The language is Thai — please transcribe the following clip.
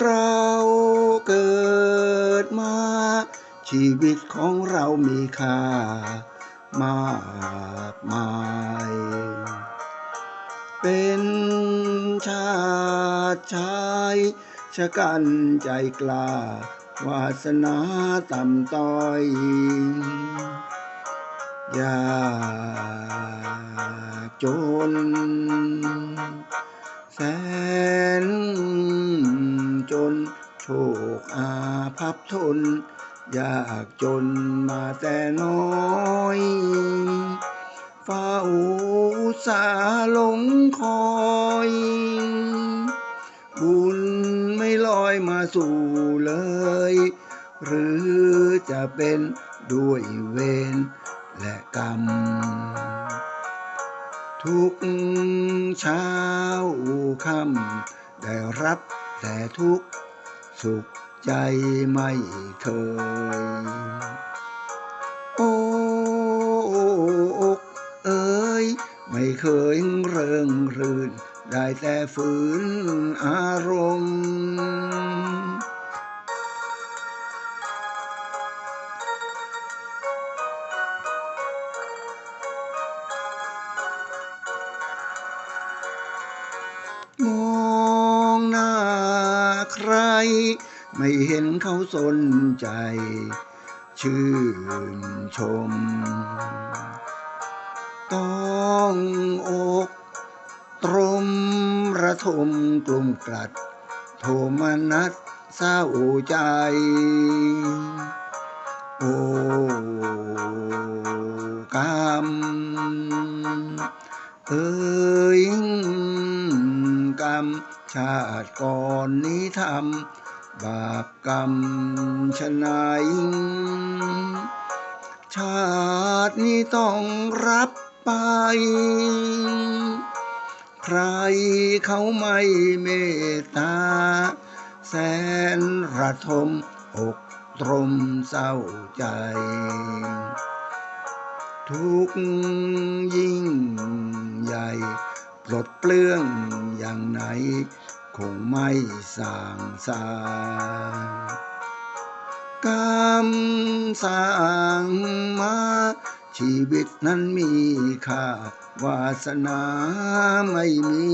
เราเกิดมา ชีวิตของเรามีค่ามากมาย เป็นชาติชายชะกันใจกล้าวาสนาต่ำต้อยอยากจน แส โชคอาภัพทนอยากจนมาแต่น้อยฝ้าอุสาหลงคอย บุญไม่ลอยมาสู่เลย หรือจะเป็นด้วยเวรและกรรม ทุกเช้าค่ำได้รับแต่ทุกข์ สุขใจไม่เคย โอ้อกเอ้ยไม่เคยเริงรื่น ได้แต่ฝืนอารมณ์ ใคร ไม่เห็นเขาสนใจ ชื่นชม ต้องอกตรมระทมกลุ่มกลัด โทมนัสเศร้าใจ โอ้กรรมเอ้ยกรรม ชาติก่อนนี้ทำบาปกรรมชะไหนายชาตินี้ต้องรับไป ใครเขาไม่เมตตา แสนระทมอกตรมเศร้าใจ ทุกยิ่งใหญ่ ปลดเปลื้องอย่างไหน คงไม่สางสากรรมสร้างมา ชีวิตนั้นมีค่าวาสนาไม่มี